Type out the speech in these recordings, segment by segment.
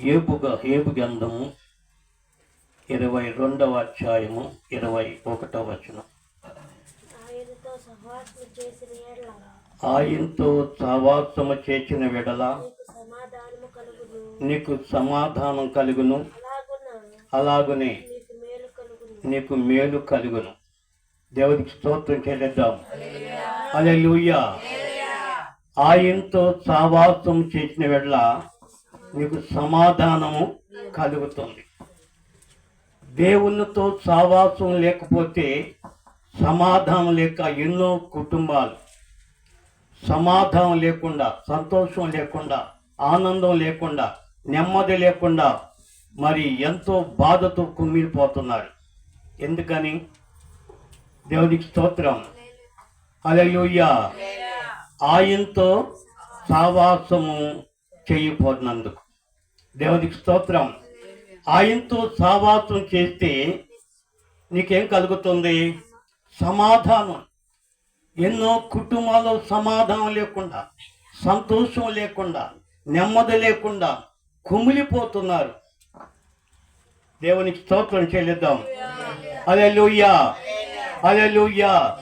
ఏపుగా ఏపు గంధము ఇరవై రెండవ అధ్యాయము ఇరవై ఒకటవ వచనం. ఆయనతో సహవాసము చేసిన వెడల నీకు సమాధానం కలుగును. అలాగున? నీకు మేలు కలుగును. దేవునికి స్తోత్రం చెల్లిద్దాం. అలెలుయ్యా ఆయనతో సహవాసం చేసిన వెడల నీకు సమాధానము కలుగుతుంది. దేవునితో సహవాసం లేకపోతే సమాధానం లేక ఎన్నో కుటుంబాలు. సమాధానం లేకుండా సంతోషం లేకుండా ఆనందం లేకుండా నెమ్మది లేకుండా మరి ఎంతో బాధతో కుమిలిపోతున్నారు ఎందుకని? దేవునికి స్తోత్రం. అలలుయ్యా ఆయనతో సావాసము చేయబోతున్నందుకు దేవునికి స్తోత్రం. ఆయనతో సావాసం చేస్తే నీకేం కలుగుతుంది? సమాధానం. ఎన్నో కుటుంబాల్లో సమాధానం లేకుండా సంతోషం లేకుండా నెమ్మది లేకుండా కుమిలిపోతున్నారు. దేవునికి స్తోత్రం చెల్లిద్దాం. అలెలుయ్యా అలెలుయ్యా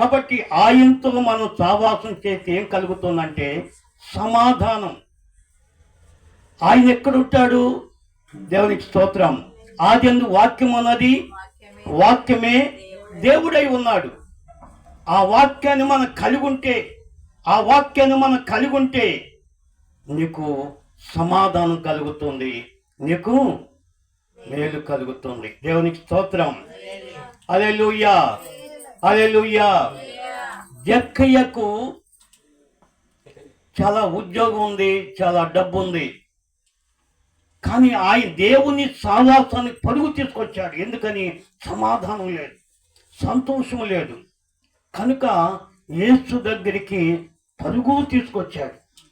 కాబట్టి ఆయనతో మనం సావాసం చేస్తే ఏం కలుగుతుందంటే సమాధానం. ఆయన ఎక్కడుంటాడు? దేవునికి స్తోత్రం. ఆది వాక్యం అన్నది వాక్యమే దేవుడై ఉన్నాడు. ఆ వాక్యాన్ని మనం కలిగి ఉంటే ఆ వాక్యాన్ని మనం కలిగి ఉంటే నీకు సమాధానం కలుగుతుంది. నీకు మేలు కలుగుతుంది. దేవునికి స్తోత్రం. అలెలుయ్యా అలెలుయ్యా జక్కయ్యకు చాలా ఉద్యోగం ఉంది చాలా డబ్బు ఉంది. కానీ ఆయన దేవుని సావాసాన్ని పరుగు తీసుకొచ్చాడు. ఎందుకని? సమాధానం లేదు. సంతోషం లేదు. కనుక యేసు దగ్గరికి పరుగు తీసుకొచ్చాడు.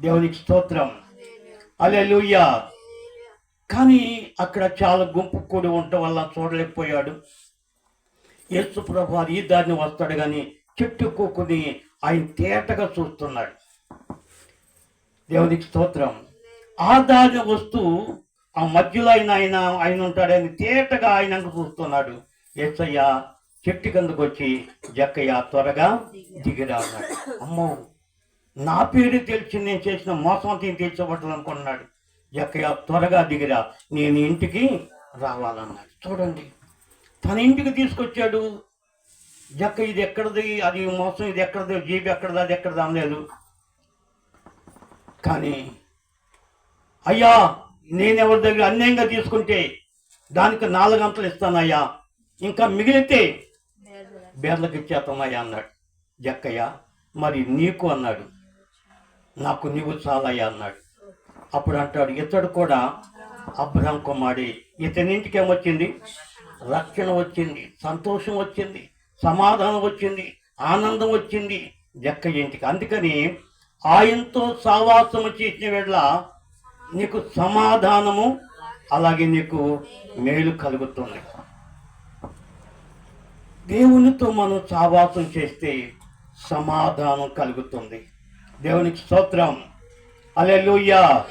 దేవునికి స్తోత్రం. అలెలుయ్యా కానీ అక్కడ చాలా గుంపు కూడి ఉండటం వల్ల చూడలేకపోయాడు. యేసు ప్రభు ఈ దారిని వస్తాడు కానీ చెట్టు కూకుని ఆయన తేటగా చూస్తున్నాడు. దేవునికి స్తోత్రం. ఆ దారిని వస్తూ ఆ మధ్యలో ఆయన ఆయన ఆయన ఉంటాడని తేటగా ఆయన చూస్తున్నాడు. ఎస్సయ్య చెట్టు కిందకు వచ్చి జక్కయ్య త్వరగా దిగిరా అన్నాడు అమ్మో నా పేరు తెలిసి నేను చేసిన మోసం అంతా తీర్చబట్టాలనుకున్నాడు జక్కయ్య త్వరగా దిగిరా నేను ఇంటికి రావాలన్నాడు. చూడండి తన ఇంటికి తీసుకొచ్చాడు. జక్క ఇది ఎక్కడిది? అది మోసం ఇది ఎక్కడిది? జీబీ ఎక్కడిది? అది ఎక్కడిది? అనలేదు. కానీ అయ్యా నేను ఎవరి దగ్గర అన్యాయంగా తీసుకుంటే దానికి నాలుగు గంటలు ఇస్తానయ్యా. ఇంకా మిగిలితే బేర్లకు ఇచ్చేస్తామయ్యా అన్నాడు. జక్కయ్య మరి నీకు అన్నాడు. నాకు నీవు చాలయ్యా అన్నాడు. అప్పుడు అంటాడు ఇతడు కూడా అబ్రహం కుమారి ఇతనింటికి ఏమొచ్చింది రక్షణ వచ్చింది సంతోషం వచ్చింది సమాధానం వచ్చింది ఆనందం వచ్చింది. జక్క ఇంటికి. అందుకని ఆయనతో సావాసము చేసిన వేళ నీకు సమాధానము అలాగే నీకు మేలు కలుగుతుంది. దేవునితో మనం సావాసం చేస్తే సమాధానం కలుగుతుంది. దేవునికి స్తోత్రం. అలెలుయ్యా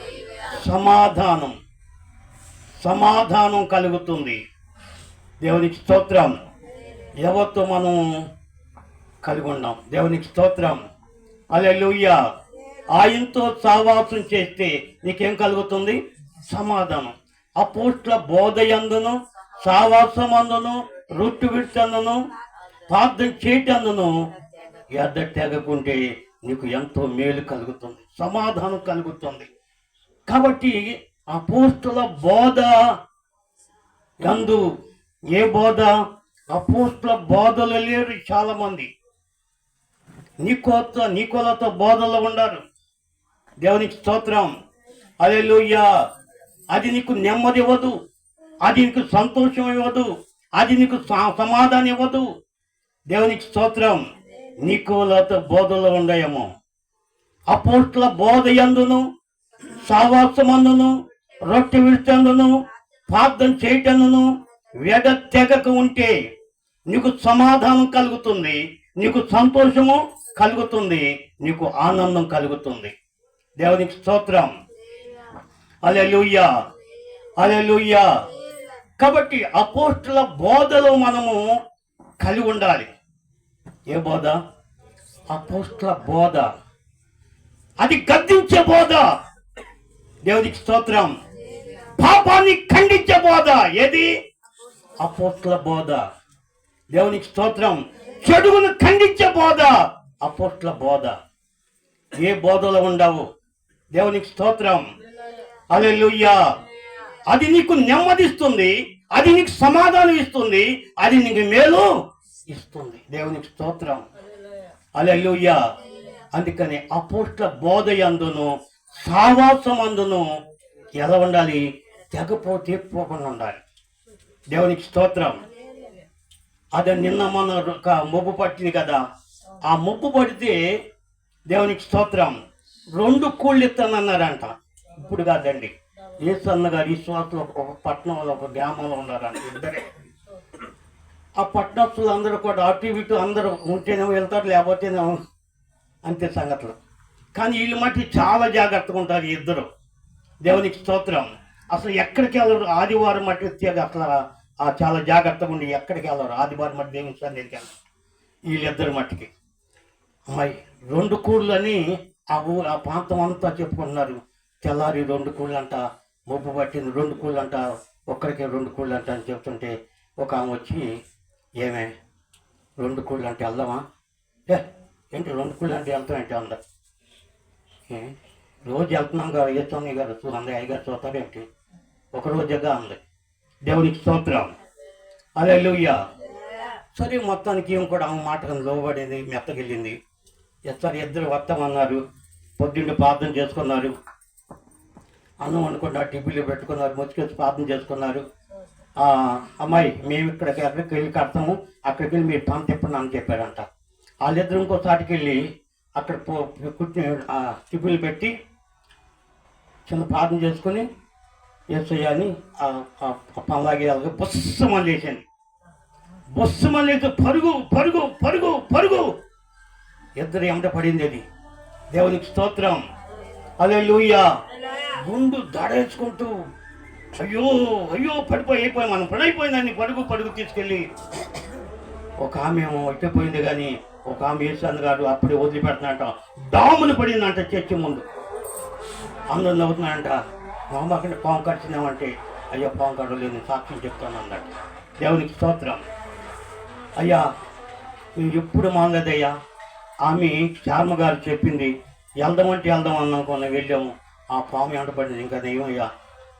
సమాధానం. సమాధానం కలుగుతుంది. దేవునికి స్తోత్రం. ఎవరితో మనం కలిగి ఉన్నాం? దేవునికి స్తోత్రం. అలెలుయ్యా ఆయనతో సావాసం చేస్తే నీకేం కలుగుతుంది? సమాధానం. అపోట్ల బోధ ఎందును సావాసమందును రొట్టు విడిచందును ప్రార్థన చేయటందును ఎద్ద తెగకుంటే నీకు ఎంతో మేలు కలుగుతుంది సమాధానం కలుగుతుంది. కాబట్టి అపోస్తుల బోధ ఎందు ఏ బోధ? అపోస్తుల బోధలు లేరు చాలా మంది నీకోతో నీకోలతో బోధలు ఉన్నారు దేవునికి స్తోత్రం. అదే అది నీకు నెమ్మది ఇవ్వదు. అది నీకు సంతోషం ఇవ్వదు. అది నీకు స- సమాధానం ఇవ్వదు. దేవునికి స్తోత్రం. నీకోలతో బోధలో ఉండయేమో అపోట్ల బోధ ఎందును? సావాసమందును? రొట్టె విడిచందును? ప్రార్థన చేయటందును? వెడ తెగక ఉంటే నీకు సమాధానం కలుగుతుంది. నీకు సంతోషము కలుగుతుంది. నీకు ఆనందం కలుగుతుంది. దేవునికి స్తోత్రం. అలెలుయ్యా అలెలుయ్యా కాబట్టి అపోస్టుల బోధలో మనము కలిగి ఉండాలి. ఏ బోధ? అపోస్టుల బోధ. అది గద్దించే బోధ. దేవునికి స్తోత్రం. పాపాన్ని ఖండించే బోధ. ఏది? అపోస్తుల బోధ. దేవునికి స్తోత్రం. చెడుగును ఖండించే బోధ. అపోస్తుల బోధ. ఏ బోధలో ఉండవు? దేవునికి స్తోత్రం. అలెలుయ్యా అది నీకు నెమ్మదిస్తుంది అది నీకు సమాధానం ఇస్తుంది అది నీకు మేలు ఇస్తుంది. దేవునికి స్తోత్రం. అలెలుయ్యా అందుకని అపోట్ల బోధ అందును సావాసం అందును ఎలా ఉండాలి? తెగపోతే పోకుండా ఉండాలి. దేవునికి స్తోత్రం. అదే నిన్న మన ఒక మొబ్బు పట్టింది కదా. ఆ మొబ్బు పడితే దేవునికి స్తోత్రం. రెండు కూళ్ళు ఇస్తానన్నారంట ఇప్పుడు కాదండి. యేసు అన్నగారు విశ్వాసులు ఒక పట్టణంలో ఒక గ్రామంలో ఉన్నారంట ఇద్దరే. ఆ పట్టణస్తులు అందరూ కూడా అటు ఇటు అందరూ ఉంటేనేమో వెళ్తారు లేకపోతేనేమో అంతే సంగతులు. కానీ వీళ్ళు మట్టి చాలా జాగ్రత్తగా ఉంటారు ఇద్దరు. దేవునికి స్తోత్రం. అసలు ఎక్కడికి వెళ్ళరు? ఆదివారం మట్టి వచ్చేది అసలు ఆ చాలా జాగ్రత్తగా ఉండి ఎక్కడికి వెళ్ళరు? ఆదివారం మట్టి దేవుని సన్నిధికి వెళ్ళరు. వీళ్ళిద్దరు మట్టికి. అమ్మాయి రెండు కూళ్ళని ఆ ఊ ఆ ప్రాంతం అంతా చెప్పుకుంటున్నారు. తెల్లారి రెండు కూళ్ళంట అంట ముప్పు పట్టింది రెండు కూళ్ళంట ఒక్కరికి రెండు కూళ్ళంట అని చెప్తుంటే ఒక ఆమె వచ్చి ఏమే రెండు కూళ్ళంటే వెళ్దామా? ఏ ఏంటి రెండు కూళ్ళంటే వెళ్తాం ఏంటి అంద రోజు వెళ్తున్నాం కదా ఏ గారు? చూడండి అయ్యగారు చూస్తారు ఏంటి? ఒక రోజుగా ఉంది. దేవునికి స్తోత్రం. అదే సరే మొత్తానికి ఏం కూడా ఆమె మాటకు లోబడింది మెత్తగిల్లింది. ఎస్ఆర్ ఇద్దరు వస్తామన్నారు. పొద్దున్న ప్రార్థన చేసుకున్నారు. అన్నం వండుకున్నారు టిఫిన్లు పెట్టుకున్నారు ముచ్చుకొచ్చి ప్రార్థన చేసుకున్నారు. అమ్మాయి మేము ఇక్కడికి ఎక్కడికి వెళ్ళి కడతాము అక్కడికి వెళ్ళి మీరు పని తిప్పండి అని చెప్పారంట. వాళ్ళిద్దరు ఇంకోసాటికి వెళ్ళి అక్కడ పో కూర్చుని టిఫిన్లు పెట్టి చిన్న ప్రార్థన చేసుకుని ఏసయ్యని పనలాగే బుస్సు మళ్ళీ వేసాను బస్సు మళ్ళీ పరుగు పరుగు పరుగు పరుగు! ఇద్దరు ఎమట పడింది అది దేవునికి స్తోత్రం. అదే లూయ గుండు దడేసుకుంటూ అయ్యో అయ్యో పడిపోయి అయిపోయి మనం పడైపోయిందని పడుగు పడుగు తీసుకెళ్ళి. ఒక ఆమె ఏమో ఇట్టపోయింది కానీ ఒక ఆమె వేసాను గారు అప్పుడే వదిలిపెడుతున్నట్ట డాములు పడిందంట చర్చి ముందు. అందరూ నవ్వుతున్నాడంట మామ పాము కట్టినామంటే అయ్యో పాము కడలేదు సాక్ష్యం చెప్తాను అన్నట్టు దేవునికి స్తోత్రం. అయ్యా మేము ఎప్పుడు మానలేదయ్యా? ఆమె చార్మ గారు చెప్పింది వెళ్దామంటే వెళ్దాం అన్నాం వెళ్ళాము. ఆ పాము ఎంటపడింది ఇంకా దెయ్యమయ్యా.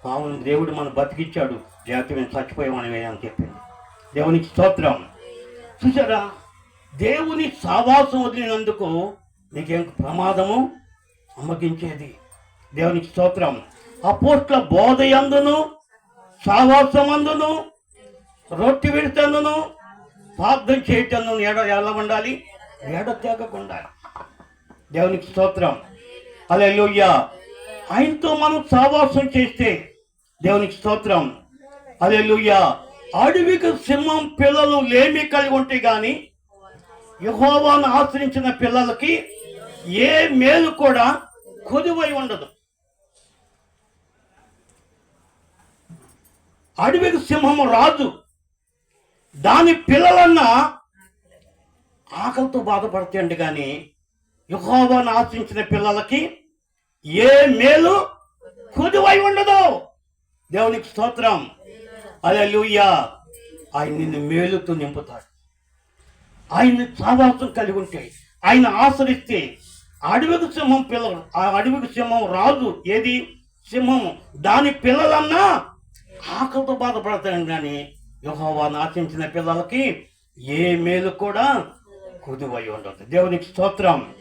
పాముని దేవుడు మనం బతికిచ్చాడు. లేకపోతే మేము చచ్చిపోయామని అని చెప్పింది. దేవునికి స్తోత్రం. చూసారా దేవుని సావాసం వదిలినందుకు నీకేం ప్రమాదము? అమ్మగించేది. దేవునికి స్తోత్రం. అపోట్ల బోధ అందును? సావాసమందును రొట్టె విడతను ప్రార్థన చేయటందును ఎడ ఎలా ఉండాలి? ఎడ తేగకుండా దేవునికి స్తోత్రం. అలా ఆయనతో మనం సావాసం చేస్తే దేవునికి స్తోత్రం. లూయ అడవికి సింహం పిల్లలు లేమి కలిగి ఉంటే కానీ యహోవాను ఆశ్రయించిన పిల్లలకి ఏ మేలు కూడా కొదువై ఉండదు. అడవికి సింహము రాజు దాని పిల్లలన్నా ఆకలితో బాధపడతాయండి కానీ యుహోవాను ఆశించిన పిల్లలకి ఏ మేలు కొదువై ఉండదు. దేవునికి స్తోత్రం. అదే ఆయన నిన్ను మేలుతో నింపుతాడు. ఆయన సావాసం కలిగి ఉంటే ఆయన ఆశ్రయిస్తే అడవికి సింహం పిల్లలు ఆ అడవికి సింహం రాజు. ఏది? సింహం. దాని పిల్లలన్నా ఆకలితో బాధపడతాడు కానీ యుహోవాను ఆశించిన పిల్లలకి ఏ మేలు కూడా కుదువై ఉండదు దేవునికి స్తోత్రం.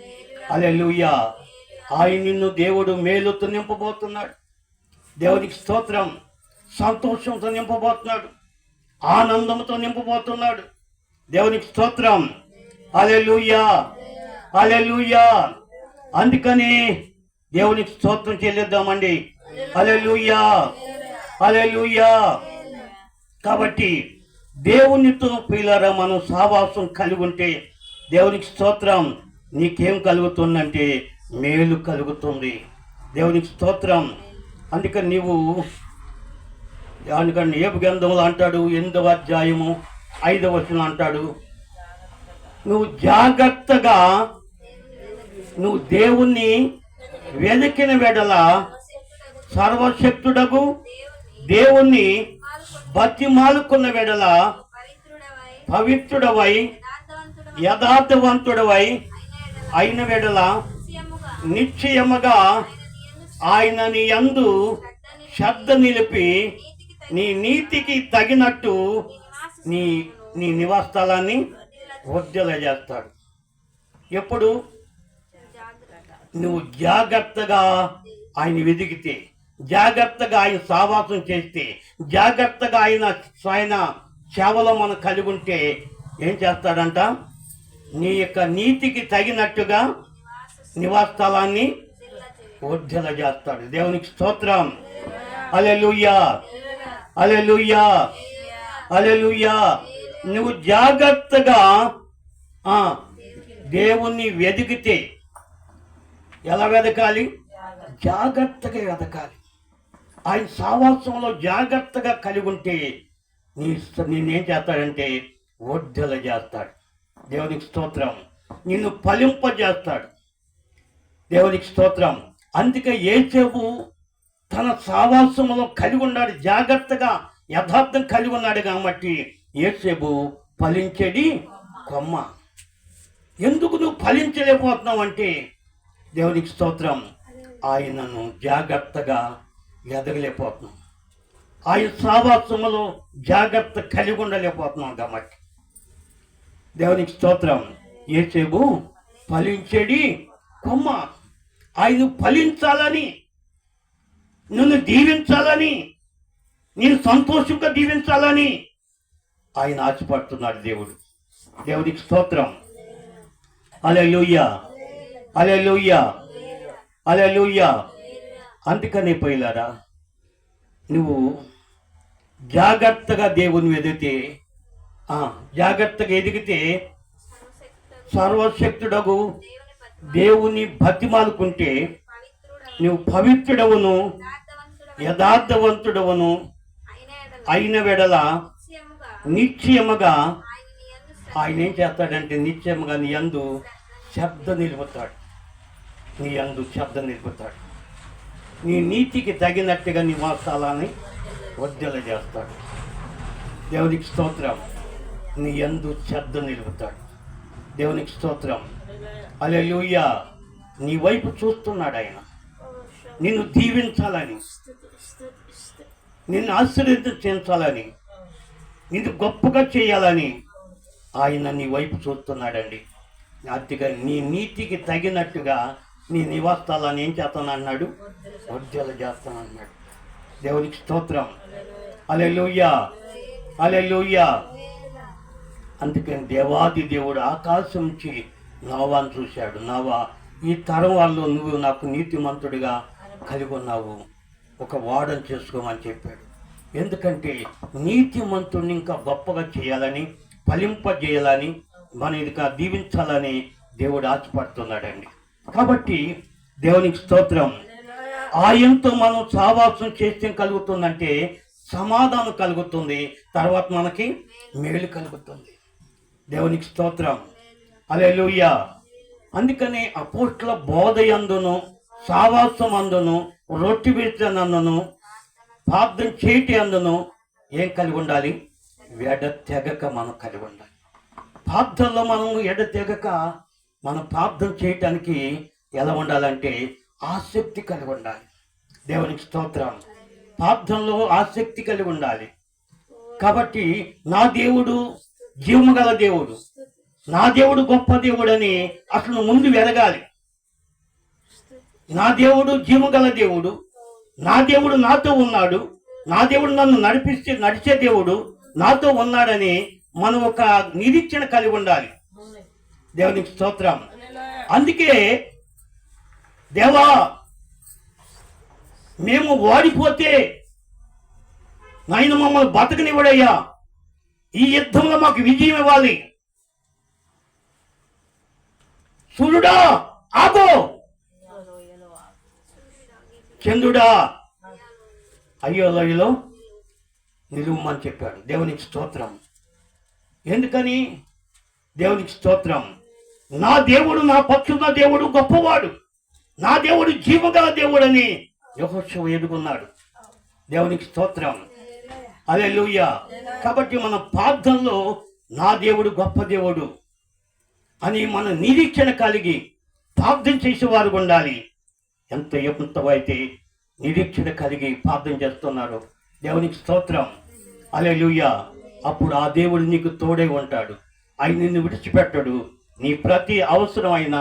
అలే ఆయన నిన్ను దేవుడు మేలుతో నింపబోతున్నాడు. దేవునికి స్తోత్రం. సంతోషంతో నింపబోతున్నాడు. ఆనందంతో నింపబోతున్నాడు. దేవునికి స్తోత్రం. అలెలుయ్యా అలెలుయ్యా అందుకని దేవునికి స్తోత్రం చెల్లిద్దామండి. అలెలుయ్యా అలెలుయ్యా కాబట్టి దేవునితో పిల్లరా మనం సావాసం కలిగి ఉంటే దేవునికి స్తోత్రం. నీకేం కలుగుతుందంటే మేలు కలుగుతుంది. దేవునికి స్తోత్రం. అందుకని నీవు అందుకని ఏపు గ్రంథములు అంటాడు ఎనిమిదవ అధ్యాయము ఐదవ వచనం అంటాడు నువ్వు జాగ్రత్తగా నువ్వు దేవుణ్ణి వెతికిన వెడల సర్వశక్తుడకు దేవుణ్ణి బతిమాలుకున్న వెడల పవిత్రుడవై యథార్థవంతుడవై అయిన వెడల నిశ్చయముగా ఆయన నీ అందు శ్రద్ధ నిలిపి నీ నీతికి తగినట్టు నీ నీ నివాస స్థలాన్ని వర్ధల చేస్తాడు ఎప్పుడు? నువ్వు జాగ్రత్తగా ఆయన వెతికితే జాగ్రత్తగా ఆయన సావాసం చేస్తే జాగ్రత్తగా ఆయన ఆయన సేవలో మనం కలిగి ఉంటే ఏం చేస్తాడంట? నీ యొక్క నీతికి తగినట్టుగా నివాస స్థలాన్ని వర్ధల చేస్తాడు దేవునికి స్తోత్రం. అలెలుయ్యా అలెలుయ్యా అలెలుయ్యా నువ్వు జాగ్రత్తగా దేవుణ్ణి వెతికితే ఎలా వెతకాలి జాగ్రత్తగా వెతకాలి ఆయన సావాసంలో జాగ్రత్తగా కలిగి ఉంటే నీ నేనేం చేస్తాడంటే వర్ధల చేస్తాడు దేవునికి స్తోత్రం. నిన్ను ఫలింపజేస్తాడు. దేవునికి స్తోత్రం. అందుకే ఏసేపు తన సావాసములో కలిగి ఉన్నాడు. జాగ్రత్తగా యథార్థం కలిగి ఉన్నాడు కాబట్టి ఏసేపు ఫలించేది కొమ్మ. ఎందుకు నువ్వు ఫలించలేకపోతున్నావు అంటే దేవునికి స్తోత్రం. ఆయనను జాగ్రత్తగా ఎదగలేకపోతున్నాం ఆయన సావాసములో జాగ్రత్త కలిగి ఉండలేకపోతున్నాం కాబట్టి. దేవునికి స్తోత్రం. ఏసేబు ఫలించేడి కొమ్మ ఆయన ఫలించాలని నిన్ను దీవించాలని నేను సంతోషంగా దీవించాలని ఆయన ఆశపడుతున్నాడు దేవుడు. దేవునికి స్తోత్రం. అలే లూయ్యా అలే లూయ్యా అలే లూయ్యా అందుకనే పోయిలారా నువ్వు జాగ్రత్తగా దేవుని ఎదిగితే జాగ్రత్తగా ఎదిగితే సర్వశక్తుడగు దేవుని బతిమాలుకుంటే నువ్వు పవిత్రుడవును యథార్థవంతుడవును అయిన వెడల నిశ్చయముగా ఆయన ఏం చేస్తాడంటే నిశ్చయముగా నీ యందు శబ్ద నిలుపుతాడు. నీ యందు శబ్ద నిలుపుతాడు. నీ నీతికి తగినట్టుగా నీ వాస్తాలని వర్ధల చేస్తాడు దేవునికి స్తోత్రం. నీ ఎందు శ్రద్ధ నిలుపుతాడు. దేవునికి స్తోత్రం. అలెలుయ్య నీ వైపు చూస్తున్నాడు ఆయన. నిన్ను దీవించాలని. నిన్ను ఆశీర్వదించాలని నిన్ను గొప్పగా చేయాలని ఆయన నీ వైపు చూస్తున్నాడండి. అతిగా నీ నీతికి తగినట్టుగా నీ నివాసాలను ఏం చేస్తాను అన్నాడు? వర్జలు చేస్తాను అన్నాడు. దేవునికి స్తోత్రం. అలే లూయ్యా అలే అందుకని దేవాది దేవుడు ఆకాశం నుంచి నవాన్ని చూశాడు. నవా ఈ తరం వాళ్ళు నువ్వు నాకు నీతిమంతుడిగా కలిగి ఉన్నావు. ఒక వాడని చేసుకోమని చెప్పాడు. ఎందుకంటే నీతిమంతుడిని ఇంకా గొప్పగా చేయాలని ఫలింపజేయాలని మన ఇదిగా దీవించాలని దేవుడు ఆశపడుతున్నాడండి. కాబట్టి దేవునికి స్తోత్రం. ఆయనతో మనం సావాసం చేస్తే కలుగుతుందంటే సమాధానం కలుగుతుంది తర్వాత మనకి మేలు కలుగుతుంది. దేవునికి స్తోత్రం. అలే లూయ అందుకనే అపోట్ల బోధ అందును సావాసం అందును రొట్టి విత్తనందును ప్రార్థన చేయటి అందును ఏం కలిగి ఉండాలి? ఎడ తెగక మనం కలిగి ఉండాలి. ప్రార్థనలో మనం ఎడ తెగక మనం ప్రార్థన చేయటానికి ఎలా ఉండాలంటే ఆసక్తి కలిగి ఉండాలి. దేవునికి స్తోత్రం. ప్రార్థనలో ఆసక్తి కలిగి ఉండాలి. కాబట్టి నా దేవుడు జీవము గల దేవుడు నా దేవుడు గొప్ప దేవుడని అసలు ముందు వెరగాలి నా దేవుడు జీవము గల దేవుడు నా దేవుడు నాతో ఉన్నాడు. నా దేవుడు నన్ను నడిపిస్తే నడిచే దేవుడు నాతో ఉన్నాడని మనం ఒక నిరీక్షణ కలిగి ఉండాలి. దేవునికి స్తోత్రం. అందుకే దేవా మేము వాడిపోతే నాయన మమ్మల్ని బతకనివ్వడయ్యా. ఈ యుద్ధంలో మాకు విజయం ఇవ్వాలి. సూర్యుడా ఆగో చంద్రుడా. అయ్యో లయలో నిలువమని చెప్పాడు. దేవునికి స్తోత్రం. ఎందుకని? దేవునికి స్తోత్రం. నా దేవుడు నా పక్షున్న దేవుడు గొప్పవాడు. నా దేవుడు జీవగల దేవుడని యహోత్సవం ఎదుగున్నాడు. దేవునికి స్తోత్రం. అదే కాబట్టి మన ప్రార్థనలో నా దేవుడు గొప్ప దేవుడు అని మన నిరీక్షణ కలిగి ప్రార్థన చేసేవారు ఉండాలి. ఎంత ఎంతవైతే నిరీక్షణ కలిగి ప్రార్థన చేస్తున్నారు. దేవునికి స్తోత్రం. అలే లూయ అప్పుడు ఆ దేవుడు నీకు తోడే ఉంటాడు. ఆయన నిన్ను విడిచిపెట్టడు. నీ ప్రతి అవసరమైన